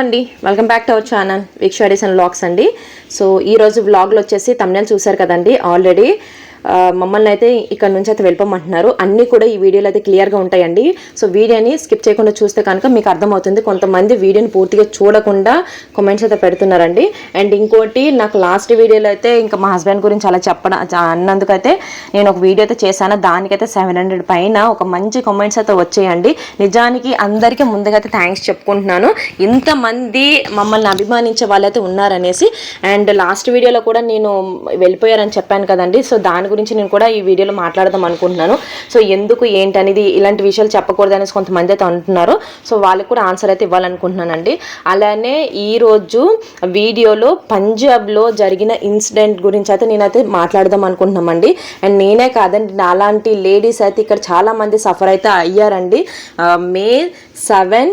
అండి. Welcome back to our channel వీక్షాడీస్ and vlogs అండి. So ఈ రోజు వ్లాగ్లో వచ్చేసి తమిళ చూసారు కదండి ఆల్రెడీ మమ్మల్ని అయితే ఇక్కడ నుంచి అయితే వెళ్ళిపోమంటున్నారు. అన్నీ కూడా ఈ వీడియోలో అయితే క్లియర్గా ఉంటాయండి. సో వీడియోని స్కిప్ చేయకుండా చూస్తే కనుక మీకు అర్థమవుతుంది. కొంతమంది వీడియోని పూర్తిగా చూడకుండా కామెంట్స్ అయితే పెడుతున్నారండి. అండ్ ఇంకోటి నాకు లాస్ట్ వీడియోలో అయితే ఇంకా మా హస్బెండ్ గురించి అలా చెప్పడం అన్నందుకైతే నేను ఒక వీడియో అయితే చేశాను. దానికైతే సెవెన్ హండ్రెడ్ పైన ఒక మంచి కామెంట్స్ అయితే వచ్చాయండి. నిజానికి అందరికీ ముందుగా అయితే థ్యాంక్స్ చెప్పుకుంటున్నాను. ఇంతమంది మమ్మల్ని అభిమానించే వాళ్ళైతే ఉన్నారనేసి. అండ్ లాస్ట్ వీడియోలో కూడా నేను వెళ్ళిపోయారని చెప్పాను కదండి. సో దాని గురించి గురించి నేను కూడా ఈ వీడియోలో మాట్లాడదాం అనుకుంటున్నాను. సో ఎందుకు ఏంటి అనేది ఇలాంటి విషయాలు చెప్పకూడదు అనేసి కొంతమంది అయితే అంటున్నారు. సో వాళ్ళకి కూడా ఆన్సర్ అయితే ఇవ్వాలనుకుంటున్నానండి. అలానే ఈ రోజు వీడియోలో పంజాబ్లో జరిగిన ఇన్సిడెంట్ గురించి అయితే నేనైతే మాట్లాడదాం అనుకుంటున్నామండి. అండ్ నేనే కాదండి నాలాంటి లేడీస్ అయితే ఇక్కడ చాలామంది సఫర్ అయితే అయ్యారండి. May seven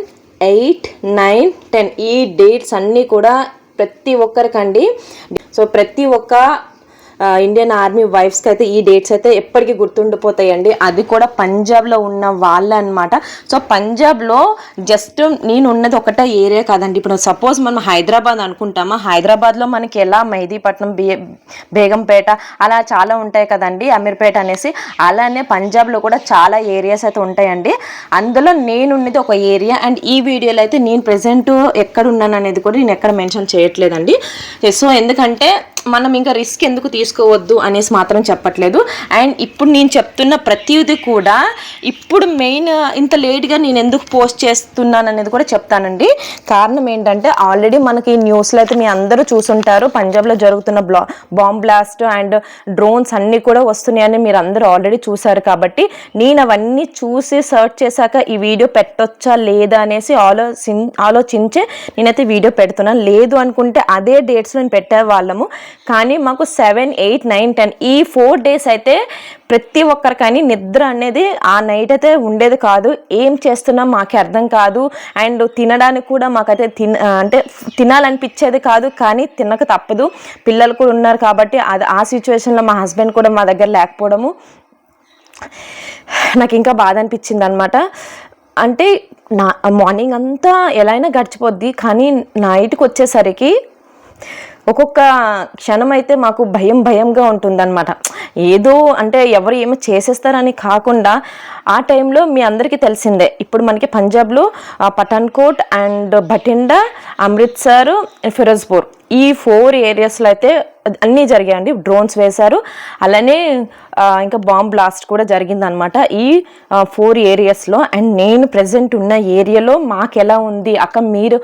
eight nine ten ఈ డేట్స్ అన్నీ కూడా ప్రతి ఒక్కరికండి. సో ప్రతి ఒక్క ఇండియన్ ఆర్మీ వైఫ్స్కి అయితే ఈ డేట్స్ అయితే ఎప్పటికీ గుర్తుండిపోతాయండి. అది కూడా పంజాబ్లో ఉన్న వాళ్ళే అనమాట సో పంజాబ్లో జస్ట్ నేను ఉన్నది ఒకటే ఏరియా కాదండి. ఇప్పుడు సపోజ్ మనం హైదరాబాద్ అనుకుంటామా? హైదరాబాద్లో మనకి ఎలా మెహదీపట్నం బే బేగంపేట అలా చాలా ఉంటాయి కదండి అమీర్పేట అనేసి. అలానే పంజాబ్లో కూడా చాలా ఏరియాస్ అయితే ఉంటాయండి. అందులో నేను ఉన్నది ఒక ఏరియా. అండ్ ఈ వీడియోలో అయితే నేను ప్రజెంట్ ఎక్కడ ఉన్నాను అనేది కూడా నేను ఎక్కడ మెన్షన్ చేయట్లేదండి. సో ఎందుకంటే మనం ఇంకా రిస్క్ ఎందుకు తీసుకోవద్దు అనేసి మాత్రం చెప్పట్లేదు. అండ్ ఇప్పుడు నేను చెప్తున్న ప్రతిదీ కూడా ఇప్పుడు మెయిన్ ఇంత లేట్గా నేను ఎందుకు పోస్ట్ చేస్తున్నాను అనేది కూడా చెప్తానండి. కారణం ఏంటంటే ఆల్రెడీ మనకి న్యూస్లో అయితే మీ అందరూ చూసుంటారు. పంజాబ్లో జరుగుతున్న బ్లా బాంబ్ బ్లాస్ట్ అండ్ డ్రోన్స్ అన్నీ కూడా వస్తున్నాయని మీరు అందరూ ఆల్రెడీ చూశారు కాబట్టి నేను అవన్నీ చూసి సర్చ్ చేశాక ఈ వీడియో పెట్టొచ్చా లేదా అనేసి ఆలోచి ఆలోచించే నేనైతే వీడియో పెడుతున్నాను. లేదు అనుకుంటే అదే డేట్స్ నేను పెట్టే వాళ్ళము. కానీ మాకు సెవెన్ ఎయిట్ నైన్ టెన్ ఈ ఫోర్ డేస్ అయితే ప్రతి ఒక్కరికని నిద్ర అనేది ఆ నైట్ అయితే ఉండేది కాదు. ఏం చేస్తున్నాం మాకే అర్థం కాదు. అండ్ తినడానికి కూడా మాకైతే తిన అంటే తినాలనిపించేది కాదు. కానీ తినక తప్పదు. పిల్లలు కూడా ఉన్నారు కాబట్టి అది ఆ సిచ్యువేషన్లో మా హస్బెండ్ కూడా మా దగ్గర లేకపోవడము నాకు ఇంకా బాధ అనిపించింది అనమాట అంటే నా మార్నింగ్ అంతా ఎలా అయినా గడిచిపోద్ది. కానీ నైట్కి వచ్చేసరికి ఒక్కొక్క క్షణం అయితే మాకు భయం భయంగా ఉంటుందన్నమాట. ఏదో అంటే ఎవరు ఏమో చేసేస్తారని కాకుండా ఆ టైంలో మీ అందరికీ తెలిసిందే. ఇప్పుడు మనకి పంజాబ్లో పఠాన్కోట్ అండ్ భటిండా అమృత్సర్ ఫిరోజ్పూర్ ఈ ఫోర్ ఏరియాస్లో అయితే అన్నీ జరిగాయండి. డ్రోన్స్ వేశారు. అలానే ఇంకా బాంబ్ బ్లాస్ట్ కూడా జరిగిందనమాట ఈ ఫోర్ ఏరియాస్లో అండ్ నేను ప్రజెంట్ ఉన్న ఏరియాలో మాకు ఎలా ఉంది? అక్క మీరు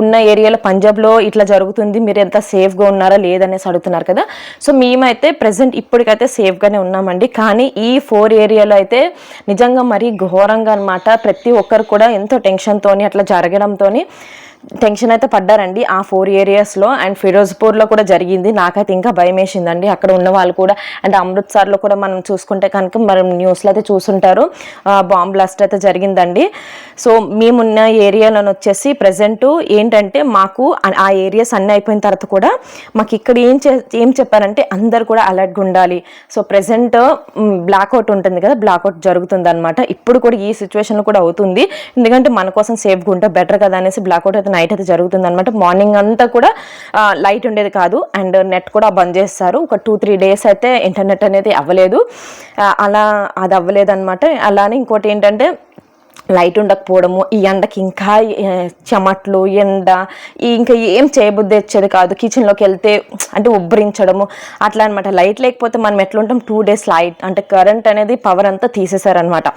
ఉన్న ఏరియాలో పంజాబ్లో ఇట్లా జరుగుతుంది. మీరు ఎంత సేఫ్గా ఉన్నారా? లేదనేసి అడుగుతున్నారు కదా. సో మేమైతే ప్రజెంట్ ఇప్పటికైతే సేఫ్గానే ఉన్నామండి. కానీ ఈ ఫోర్ ఏరియాలో అయితే నిజంగా మరీ ఘోరంగా అనమాట ప్రతి ఒక్కరు కూడా ఎంతో టెన్షన్తోని అట్లా జరగడంతోని టెన్షన్ అయితే పడ్డారండి ఆ ఫోర్ ఏరియాస్లో అండ్ ఫిరోజ్పూర్లో కూడా జరిగింది. నాకైతే ఇంకా భయం వేసిందండి అక్కడ ఉన్న వాళ్ళు కూడా అండ్ అమృత్సర్లో కూడా మనం చూసుకుంటే కనుక మనం న్యూస్లో అయితే చూసుంటారు. బాంబ్ బ్లాస్ట్ అయితే జరిగిందండి. సో మేమున్న ఏరియాలో వచ్చేసి ప్రజెంట్ ఏంటంటే మాకు ఆ- ఏరియాస్ అన్నీ అయిపోయిన తర్వాత కూడా మాకు ఇక్కడ ఏం చే ఏం చెప్పారంటే అందరు కూడా అలర్ట్గా ఉండాలి. సో ప్రజెంట్ బ్లాక్అవుట్ ఉంటుంది కదా బ్లాక్అవుట్ జరుగుతుంది అనమాట ఇప్పుడు కూడా ఈ సిచ్యువేషన్లో కూడా అవుతుంది. ఎందుకంటే మన కోసం సేఫ్గా ఉంటే బెటర్ కదా అనేసి బ్లాక్అవుట్ అయితే నైట్ అయితే జరుగుతుంది అనమాట మార్నింగ్ అంతా కూడా లైట్ ఉండేది కాదు. అండ్ నెట్ కూడా బంద్ చేస్తారు. ఒక టూ త్రీ డేస్ అయితే ఇంటర్నెట్ అనేది అవ్వలేదు. అలా అది అవ్వలేదు అనమాట అలానే ఇంకోటి ఏంటంటే లైట్ ఉండకపోవడము ఈ ఎండకి ఇంకా చెమట్లు ఎండ ఇంకా ఏం చేయబుద్ధి వచ్చేది కాదు. కిచెన్లోకి వెళ్తే అంటే ఉబ్బరించడము అట్లా అనమాట లైట్ లేకపోతే మనం ఎట్లుంటాం? టూ డేస్ లైట్ అంటే కరెంట్ అనేది పవర్ అంతా తీసేశారనమాట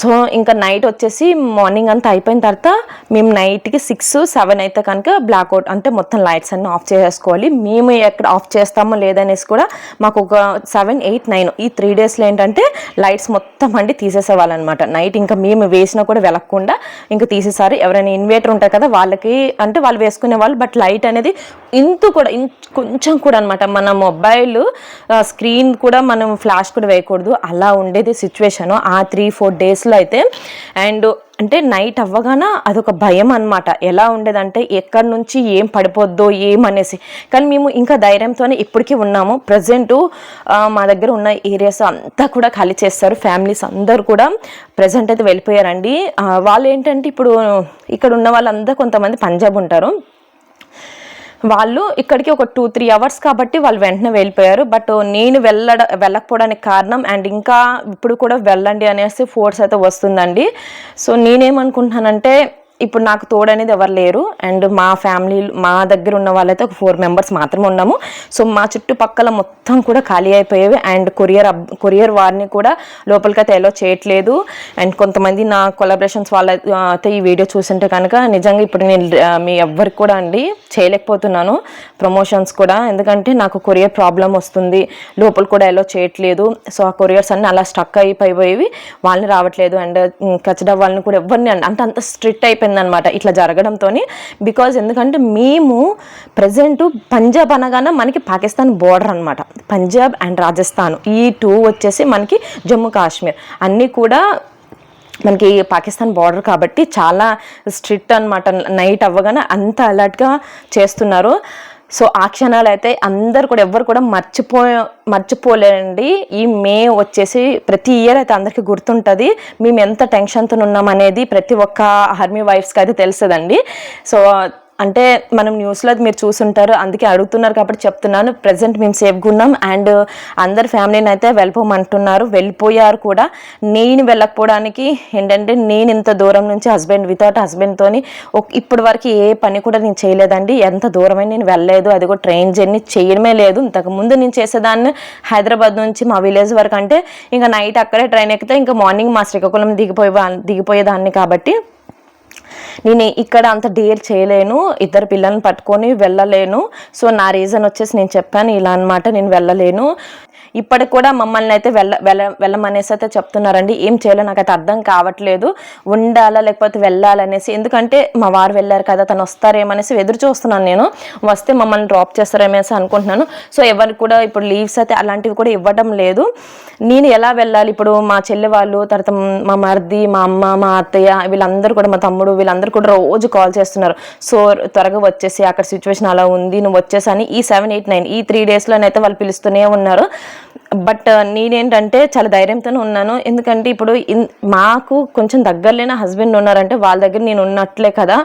సో ఇంకా నైట్ వచ్చేసి మార్నింగ్ అంతా అయిపోయిన తర్వాత మేము నైట్కి సిక్స్ సెవెన్ అయితే కనుక బ్లాక్అవుట్ అంటే మొత్తం లైట్స్ అన్ని ఆఫ్ చేసుకోవాలి మేము ఎక్కడ ఆఫ్ చేస్తామో లేదనేసి కూడా మాకు ఒక సెవెన్ ఎయిట్ నైన్ ఈ త్రీ డేస్లో ఏంటంటే లైట్స్ మొత్తం అండి తీసేసేవాళ్ళనమాట. నైట్ ఇంకా మేము వేసినా కూడా వెలగకుండా ఇంకా తీసేసారు. ఎవరైనా ఇన్వేటర్ ఉంటారు కదా వాళ్ళకి అంటే వాళ్ళు వేసుకునే వాళ్ళు బట్ లైట్ అనేది ఇంత కూడా ఇంత కొంచెం కూడా అనమాట. మన మొబైల్ స్క్రీన్ కూడా మనం ఫ్లాష్ కూడా వేయకూడదు. అలా ఉండేది సిచ్యువేషన్. ఆ త్రీ ఫోర్ డేస్ న్యూస్లో అయితే అండ్ అంటే నైట్ అవ్వగానే అదొక భయం అనమాట ఎలా ఉండేదంటే ఎక్కడి నుంచి ఏం పడిపోద్దో ఏమనేసి కానీ మేము ఇంకా ధైర్యంతోనే ఇప్పటికీ ఉన్నాము. ప్రజెంట్ మా దగ్గర ఉన్న ఏరియాస్ అంతా కూడా ఖాళీ చేస్తారు. ఫ్యామిలీస్ అందరూ కూడా ప్రజెంట్ అయితే వెళ్ళిపోయారండి. వాళ్ళు ఏంటంటే ఇప్పుడు ఇక్కడ ఉన్న వాళ్ళందరూ కొంతమంది పంజాబ్ ఉంటారు. వాళ్ళు ఇక్కడికి ఒక టూ త్రీ అవర్స్ కాబట్టి వాళ్ళు వెంటనే వెళ్ళిపోయారు. బట్ నేను వెళ్ళడ వెళ్ళకపోవడానికి కారణం అండ్ ఇంకా ఇప్పుడు కూడా వెళ్ళండి అనేసి ఫోర్స్ అయితే వస్తుందండి. సో నేనేమనుకుంటున్నానంటే ఇప్పుడు నాకు తోడు అనేది ఎవరు లేరు. అండ్ మా ఫ్యామిలీ మా దగ్గర ఉన్న వాళ్ళైతే ఒక ఫోర్ మెంబర్స్ మాత్రమే ఉన్నాము. సో మా చుట్టుపక్కల మొత్తం కూడా ఖాళీ అయిపోయేవి. అండ్ కొరియర్ అబ్ కొరియర్ వారిని కూడా లోపలికైతే ఎలా చేయట్లేదు. అండ్ కొంతమంది నా కొలాబరేషన్స్ వాళ్ళ అయితే ఈ వీడియో చూసింటే కనుక నిజంగా ఇప్పుడు నేను మీ ఎవ్వరికి కూడా అండి చేయలేకపోతున్నాను. ప్రమోషన్స్ కూడా. ఎందుకంటే నాకు కొరియర్ ప్రాబ్లం వస్తుంది. లోపల కూడా ఎలా చేయట్లేదు. సో ఆ కొరియర్స్ అన్ని అలా స్టక్ అయిపోయిపోయేవి. వాళ్ళని రావట్లేదు. అండ్ కచ్చడా వాళ్ళని కూడా ఎవరిని అంటే అంత స్ట్రిక్ట్ అయిపోయింది అనమాట ఇట్లా జరగడంతో బికాజ్ ఎందుకంటే మేము ప్రజెంట్ పంజాబ్ అనగానే మనకి పాకిస్తాన్ బోర్డర్ అనమాట. పంజాబ్ అండ్ రాజస్థాన్ ఈ టూ వచ్చేసి మనకి జమ్మూ కాశ్మీర్ అన్నీ కూడా మనకి పాకిస్తాన్ బార్డర్ కాబట్టి చాలా స్ట్రిక్ట్ అనమాట. నైట్ అవ్వగానే అంత అలర్ట్గా చేస్తున్నారు. సో ఆ క్షణాలు అయితే అందరు కూడా ఎవ్వరు కూడా మర్చిపో మర్చిపోలేండి. ఈ మే వచ్చేసి ప్రతి ఇయర్ అయితే అందరికీ గుర్తుంటుంది. మేము ఎంత టెన్షన్తో ఉన్నాం అనేది ప్రతి ఒక్క ఆర్మీ వైఫ్స్కి అయితే తెలుస్తుందండి. సో అంటే మనం న్యూస్లో అది మీరు చూసుంటారు అందుకే అడుగుతున్నారు కాబట్టి చెప్తున్నాను. ప్రజెంట్ మేము సేఫ్గా ఉన్నాం. అండ్ అందరు ఫ్యామిలీని అయితే వెళ్ళిపోమంటున్నారు. వెళ్ళిపోయారు కూడా. నేను వెళ్ళకపోవడానికి ఏంటంటే నేను ఇంత దూరం నుంచి హస్బెండ్ వితౌట్ హస్బెండ్తోని ఇప్పటి వరకు ఏ పని కూడా నేను చేయలేదండి. ఎంత దూరమైన నేను వెళ్ళలేదు. అది కూడా ట్రైన్ జర్నీ చేయడమే లేదు. ఇంతకు ముందు నేను చేసేదాన్ని హైదరాబాద్ నుంచి మా విలేజ్ వరకు అంటే ఇంకా నైట్ అక్కడే ట్రైన్ ఎక్కితే ఇంకా మార్నింగ్ మా శ్రీకాకుళం దిగిపోయే దిగిపోయేదాన్ని కాబట్టి నేను ఇక్కడ అంత డీల్ చేయలేను ఇద్దరు పిల్లల్ని పట్టుకొని వెళ్ళలేను. సో నా రీజన్ వచ్చేసి నేను చెప్పాను ఇలా అన్నమాట నేను వెళ్ళలేను. ఇప్పటికి కూడా మమ్మల్ని అయితే వెళ్ళ వెళ్ళ వెళ్ళమనేసి అయితే చెప్తున్నారండి. ఏం చేయాలో నాకు అయితే అర్థం కావట్లేదు. ఉండాలా లేకపోతే వెళ్ళాలనేసి. ఎందుకంటే మా వారు వెళ్ళారు కదా తను వస్తారేమనేసి ఎదురు చూస్తున్నాను నేను. వస్తే మమ్మల్ని డ్రాప్ చేస్తారేమనేసి అనుకుంటున్నాను. సో ఎవరికి కూడా ఇప్పుడు లీవ్స్ అయితే అలాంటివి కూడా ఇవ్వడం లేదు. నేను ఎలా వెళ్ళాలి? ఇప్పుడు మా చెల్లి వాళ్ళు తర్వాత మా మరిది మా అమ్మ మా అత్తయ్య వీళ్ళందరూ కూడా మా తమ్ముడు వీళ్ళందరూ కూడా రోజు కాల్ చేస్తున్నారు. సో త్వరగా వచ్చేసి అక్కడ సిచ్యువేషన్ అలా ఉంది. నువ్వు వచ్చేసని ఈ సెవెన్ ఎయిట్ నైన్ ఈ త్రీ డేస్లోనైతే వాళ్ళు పిలుస్తూనే ఉన్నారు. బట్ నేనేంటంటే చాలా ధైర్యంతోనే ఉన్నాను. ఎందుకంటే ఇప్పుడు ఇన్- మాకు కొంచెం దగ్గరలేని హస్బెండ్ ఉన్నారంటే వాళ్ళ దగ్గర నేను ఉన్నట్లే కదా.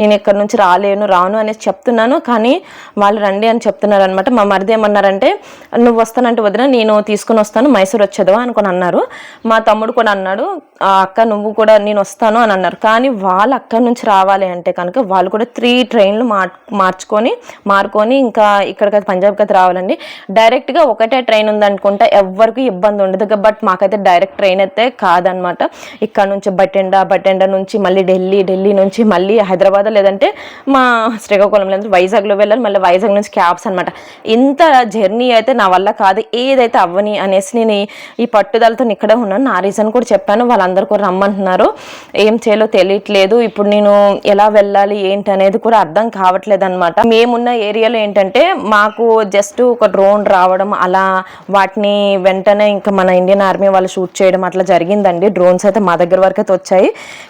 నేను ఎక్కడి నుంచి రాలేను రాను అనేసి చెప్తున్నాను. కానీ వాళ్ళు రండి అని చెప్తున్నారు అనమాట మా మరిది ఏమన్నారంటే నువ్వు వస్తానంటే వదిన నేను తీసుకుని వస్తాను మైసూర్ వచ్చేదవా అనుకుని అన్నారు. మా తమ్ముడు కూడా అన్నాడు "ఆ అక్క నువ్వు కూడా నేను వస్తాను అని అన్నారు. కానీ వాళ్ళు అక్కడి నుంచి రావాలి అంటే కనుక వాళ్ళు కూడా త్రీ ట్రైన్లు మార్ మార్చుకొని మార్కొని ఇంకా ఇక్కడికి పంజాబ్కి రావాలండి. డైరెక్ట్గా ఒకటే ట్రైన్ ఉందనుకుంటే ఎవ్వరికి ఇబ్బంది ఉండదు. బట్ మాకైతే డైరెక్ట్ ట్రైన్ అయితే కాదనమాట. ఇక్కడ నుంచి బటెండా బటెండా నుంచి మళ్ళీ ఢిల్లీ ఢిల్లీ నుంచి మళ్ళీ హైదరాబాద్ లేదంటే మా శ్రీకాకుళం లేదంటే వైజాగ్లో వెళ్ళాలి. మళ్ళీ వైజాగ్ నుంచి క్యాబ్స్ అనమాట. ఇంత జర్నీ అయితే నా వల్ల కాదు. ఏదైతే అవ్వని అనేసి నేను ఈ- పట్టుదలతో నేను ఇక్కడే ఉన్నాను. నా రీజన్ కూడా చెప్పాను. వాళ్ళందరూ కూడా రమ్మంటున్నారు. ఏం చేయాలో తెలియట్లేదు. ఇప్పుడు నేను ఎలా వెళ్ళాలి ఏంటి అనేది కూడా అర్థం కావట్లేదు అనమాట మేమున్న ఏరియాలో ఏంటంటే మాకు జస్ట్ ఒక డ్రోన్ రావడం అలా వాటిని వెంటనే ఇంకా మన ఇండియన్ ఆర్మీ వాళ్ళు షూట్ చేయడం అట్లా జరిగిందండి. డ్రోన్స్ అయితే మా దగ్గర వరకు అయితే వచ్చాయి.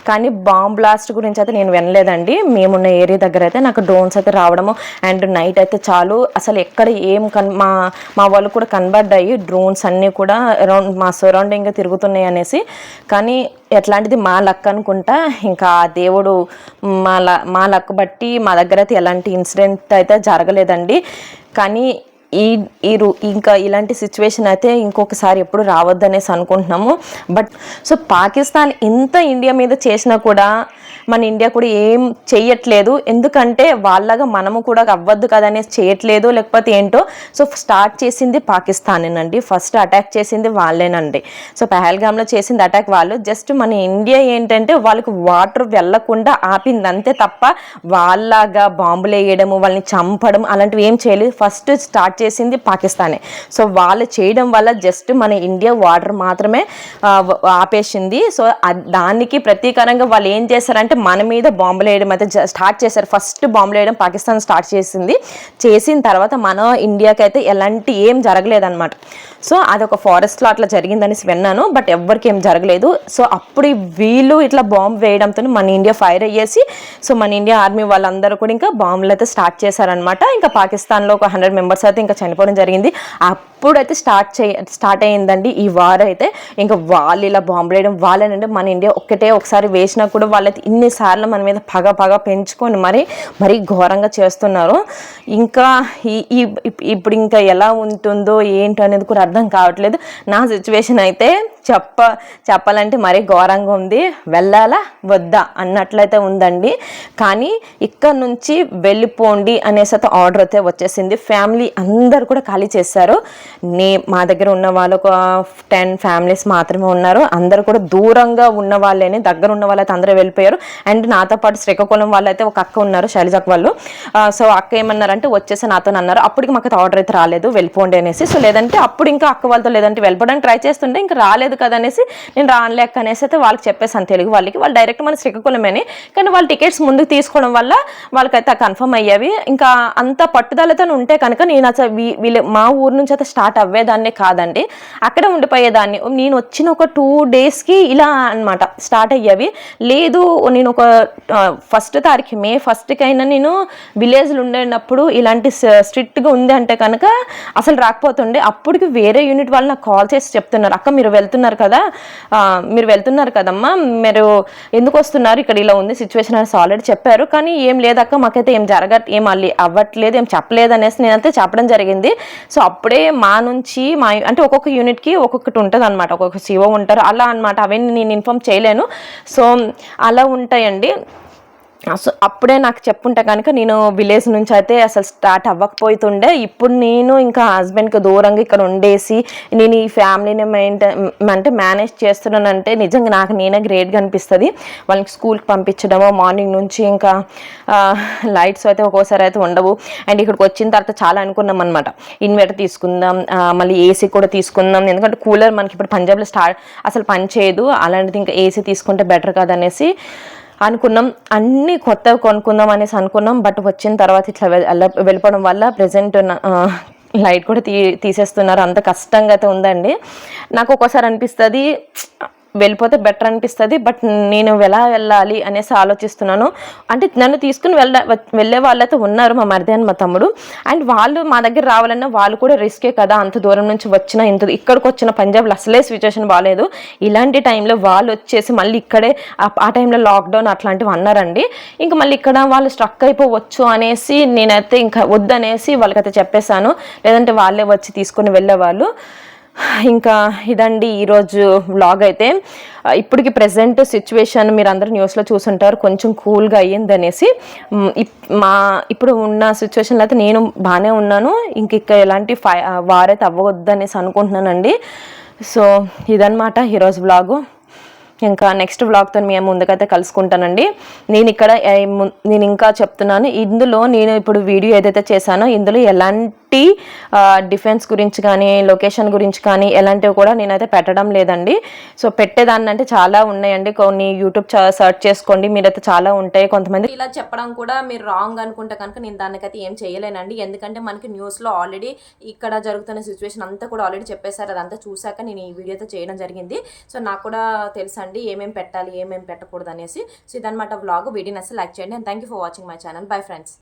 కానీ బాంబ్ బ్లాస్ట్ గురించి అయితే నేను వినలేదండి. మేమున్న ఏరియా దగ్గర అయితే నాకు డ్రోన్స్ అయితే రావడము అండ్ నైట్ అయితే చాలు. అసలు ఎక్కడ ఏం కన్ మా మా వాళ్ళు కూడా కనబడ్డాయి. డ్రోన్స్ అన్నీ కూడా అరౌండ్ మా సరౌండింగ్ తిరుగుతున్నాయి అనేసి. కానీ ఎట్లాంటిది మా లక్ అనుకుంటా ఇంకా దేవుడు మా ల మా లక్ బట్టి మా దగ్గర అయితే ఎలాంటి ఇన్సిడెంట్ అయితే జరగలేదండి. కానీ ఈ ఈ ఇంకా ఇలాంటి సిచ్యువేషన్ అయితే ఇంకొకసారి ఎప్పుడు రావద్దనేసి అనుకుంటున్నాము. బట్ సో పాకిస్తాన్ ఇంత ఇండియా మీద చేసినా కూడా మన ఇండియా కూడా ఏం చేయట్లేదు ఎందుకంటే వాళ్ళగా మనము కూడా అవ్వద్దు కదా అనేసి చేయట్లేదు. లేకపోతే ఏంటో సో స్టార్ట్ చేసింది పాకిస్తానేనండి. ఫస్ట్ అటాక్ చేసింది వాళ్ళేనండి. సో పెహల్గామ్లో చేసింది అటాక్ వాళ్ళు. జస్ట్ మన ఇండియా ఏంటంటే వాళ్ళకి వాటర్ వెళ్ళకుండా ఆపింది అంతే తప్ప వాళ్ళగా బాంబులు వేయడము వాళ్ళని చంపడం అలాంటివి ఏం చేయలేదు. ఫస్ట్ స్టార్ట్ చేసింది పాకిస్తానే. సో వాళ్ళు చేయడం వల్ల జస్ట్ మన ఇండియా వాటర్ మాత్రమే ఆపేసింది. సో దానికి ప్రతీకారంగా వాళ్ళు ఏం చేశారంటే మన మీద బాంబులు వేయడం అయితే స్టార్ట్ చేశారు. ఫస్ట్ బాంబులు వేయడం పాకిస్తాన్ స్టార్ట్ చేసింది. చేసిన తర్వాత మన ఇండియాకి అయితే ఎలాంటి ఏం జరగలేదన్నమాట. సో అదొక ఫారెస్ట్లో అట్లా జరిగిందని విన్నాను బట్ ఎవ్వరికి ఏం జరగలేదు. సో అప్పుడు వీళ్ళు ఇట్లా బాంబు వేయడంతో మన ఇండియా ఫైర్ అయ్యేసి సో మన ఇండియా ఆర్మీ వాళ్ళందరూ కూడా ఇంకా బాంబులు అయితే స్టార్ట్ చేశారనమాట ఇంకా పాకిస్తాన్లో ఒక హండ్రెడ్ మెంబర్స్ అయితే ఇంకా చనిపోవడం జరిగింది. అప్పుడైతే స్టార్ట్ చేయ స్టార్ట్ అయ్యిందండి. ఈ వార్ అయితే ఇంకా వాళ్ళు ఇలా బాంబు వేయడం వాళ్ళనంటే మన ఇండియా ఒక్కటే ఒకసారి వేసినా కూడా వాళ్ళైతే ఇన్నిసార్లు మన మీద పగ పగ పెంచుకొని మరి మరీ ఘోరంగా చేస్తున్నారు. ఇంకా ఈ ఇప్పుడు ఇంకా ఎలా ఉంటుందో ఏంటో అనేది కూడా అర్థం కావట్లేదు. నా సిచ్యువేషన్ అయితే చెప్ప చెప్పాలంటే మరీ ఘోరంగా ఉంది. వెళ్ళాలా? వద్దా? అన్నట్లయితే ఉందండి. కానీ ఇక్కడ నుంచి వెళ్ళిపోండి అనేసి అయితే ఆర్డర్ అయితే వచ్చేసింది. ఫ్యామిలీ అందరు కూడా ఖాళీ చేశారు. నే మా దగ్గర ఉన్న వాళ్ళు ఒక టెన్ ఫ్యామిలీస్ మాత్రమే ఉన్నారు. అందరు కూడా దూరంగా ఉన్న వాళ్ళని దగ్గర ఉన్న వాళ్ళైతే అందరూ వెళ్ళిపోయారు. అండ్ నాతో పాటు శ్రీకాకుళం వాళ్ళైతే ఒక అక్క ఉన్నారు శైలజక్ వాళ్ళు. సో అక్క ఏమన్నారంటే వచ్చేసి నాతో అన్నారు. అప్పటికి మాకు ఆర్డర్ అయితే రాలేదు. వెళ్ళిపోండి అనేసి. సో లేదంటే అప్పుడు ఇంకా అక్క వాళ్ళతో లేదంటే వెళ్ళిపోవడానికి ట్రై చేస్తుంటే ఇంకా రాలేదు. కదా అనేసి నేను రానులే అనేసి అయితే వాళ్ళకి చెప్పేసాను తెలుగు వాళ్ళకి. వాళ్ళు డైరెక్ట్ మన శ్రీకాకుళమేని. కానీ వాళ్ళు టికెట్స్ ముందుకు తీసుకోవడం వల్ల వాళ్ళకైతే కన్ఫర్మ్ అయ్యేవి. ఇంకా అంత పట్టుదలతో ఉంటే కనుక నేను అసలు వీ- వీళ్ళ మా ఊరు నుంచి అయితే స్టార్ట్ అవ్వేదాన్నే కాదండి. అక్కడే ఉండిపోయేదాన్ని. నేను వచ్చిన ఒక టూ డేస్కి ఇలా అన్నమాట స్టార్ట్ అయ్యేవి. లేదు నేను ఒక ఫస్ట్ తారీఖు మే ఫస్ట్కి అయినా నేను విలేజ్లో ఉండేటప్పుడు ఇలాంటి స్ట్రిక్ట్గా ఉంది అంటే కనుక అసలు రాకపోతుండే. అప్పటికి వేరే యూనిట్ వాళ్ళు నాకు కాల్ చేసి చెప్తున్నారు అక్క మీరు వెళ్తున్నారు కదా. మీరు వెళ్తున్నారు కదమ్మా. మీరు ఎందుకు వస్తున్నారు? ఇక్కడ ఇలా ఉంది సిచ్యువేషన్ అనేసి ఆల్రెడీ చెప్పారు. కానీ ఏం లేదక్క మాకైతే ఏం జరగ ఏం మళ్ళీ అవ్వట్లేదు ఏం చెప్పలేదు అనేసి నేనైతే చెప్పడం జరిగింది. సో అప్పుడే మా నుంచి మా అంటే ఒక్కొక్క యూనిట్కి ఒక్కొక్కటి ఉంటుంది అనమాట ఒక్కొక్క సీఓ ఉంటారు. అలా అనమాట అవన్నీ నేను ఇన్ఫామ్ చేయలేను. సో అలా ఉంటాయండి. సో అప్పుడే నాకు చెప్పుంటే కనుక నేను విలేజ్ నుంచి అయితే అసలు స్టార్ట్ అవ్వకపోతుండే ఇప్పుడు నేను ఇంకా హస్బెండ్కి దూరంగా ఇక్కడ ఉండేసి నేను ఈ ఫ్యామిలీని మెయింటైన్ అంటే మేనేజ్ చేస్తున్నానంటే నిజంగా నాకు నేనే గ్రేట్గా అనిపిస్తుంది. వాళ్ళకి స్కూల్కి పంపించడము మార్నింగ్ నుంచి ఇంకా లైట్స్ అయితే ఒక్కోసారి అయితే ఉండవు. అండ్ ఇక్కడికి వచ్చిన తర్వాత చాలా అనుకున్నాం అనమాట ఇన్వర్టర్ తీసుకుందాం మళ్ళీ ఏసీ కూడా తీసుకుందాం. ఎందుకంటే కూలర్ మనకి ఇప్పుడు పంజాబ్లో స్టార్ట్ అసలు పని చేయదు అలాంటిది ఇంకా ఏసీ తీసుకుంటే బెటర్ కదనేసి అనుకున్నాం. అన్ని కొత్త కొనుక్కుందాం అనేసి అనుకున్నాం. బట్ వచ్చిన తర్వాత ఇట్లా వెళ్ళిపోవడం వల్ల ప్రజెంట్ లైట్ కూడా తీ తీసేస్తున్నారు. అంత కష్టంగా అయితే ఉందండి. నాకు ఒక్కోసారి అనిపిస్తుంది వెళ్ళిపోతే బెటర్ అనిపిస్తుంది. బట్ నేను ఎలా వెళ్ళాలి అనేసి ఆలోచిస్తున్నాను. అంటే నన్ను తీసుకుని వెళ్ళ వెళ్ళే వాళ్ళైతే ఉన్నారు మా మరిది అని మా తమ్ముడు. అండ్ వాళ్ళు మా దగ్గర రావాలన్నా వాళ్ళు కూడా రిస్కే కదా. అంత దూరం నుంచి వచ్చిన ఇంత ఇక్కడికి వచ్చిన పంజాబ్లో అసలే సిచ్యువేషన్ బాగాలేదు ఇలాంటి టైంలో వాళ్ళు వచ్చేసి మళ్ళీ ఇక్కడే ఆ- టైంలో లాక్డౌన్ అట్లాంటివి అన్నారండి. ఇంకా మళ్ళీ ఇక్కడ వాళ్ళు స్ట్రక్ అయిపోవచ్చు అనేసి నేనైతే ఇంకా వద్దనేసి వాళ్ళకైతే చెప్పేశాను. లేదంటే వాళ్ళే వచ్చి తీసుకొని వెళ్ళేవాళ్ళు. ఇంకా ఇదండి ఈరోజు వ్లాగ్ అయితే. ఇప్పటికి ప్రజెంట్ సిచ్యువేషన్ మీరు అందరూ న్యూస్లో చూసుంటారు. కొంచెం కూల్గా అయ్యింది అనేసి ఇప్- మా ఇప్పుడు ఉన్న సిచ్యువేషన్లో అయితే నేను బాగానే ఉన్నాను. ఇంక ఇక్కడ ఎలాంటి ఫై వారైతే అవ్వద్దు అనేసి అనుకుంటున్నానండి. సో ఇదనమాట ఈరోజు వ్లాగు ఇంకా నెక్స్ట్ వ్లాగ్తో మేము ముందుకైతే కలుసుకుంటానండి. నేను ఇక్కడ ము- నేను ఇంకా చెప్తున్నాను ఇందులో నేను ఇప్పుడు వీడియో ఏదైతే చేశానో ఇందులో ఎలాంటి డిఫెన్స్ గురించి కానీ లొకేషన్ గురించి కానీ ఎలాంటివి కూడా నేనైతే పెట్టడం లేదండి. సో పెట్టేదాన్ని అంటే చాలా ఉన్నాయండి. కొన్ని యూట్యూబ్ సర్చ్ చేసుకోండి. మీరైతే చాలా ఉంటాయి. కొంతమంది ఇలా చెప్పడం కూడా మీరు రాంగ్ అనుకుంటే కనుక నేను దానికైతే ఏం చేయలేనండి. ఎందుకంటే మనకి న్యూస్లో ఆల్రెడీ ఇక్కడ జరుగుతున్న సిచ్యువేషన్ అంతా కూడా ఆల్రెడీ చెప్పేశారు. అదంతా చూశాక నేను ఈ వీడియోతో చేయడం జరిగింది. సో నాకు కూడా తెలుసండి. ఏమేమి పెట్టాలి ఏమేమి పెట్టకూడదు అనేసి సో ఇదనమాట వ్లాగ్ వీడియోని అసలు లైక్ చేయండి and thank you for watching my channel bye friends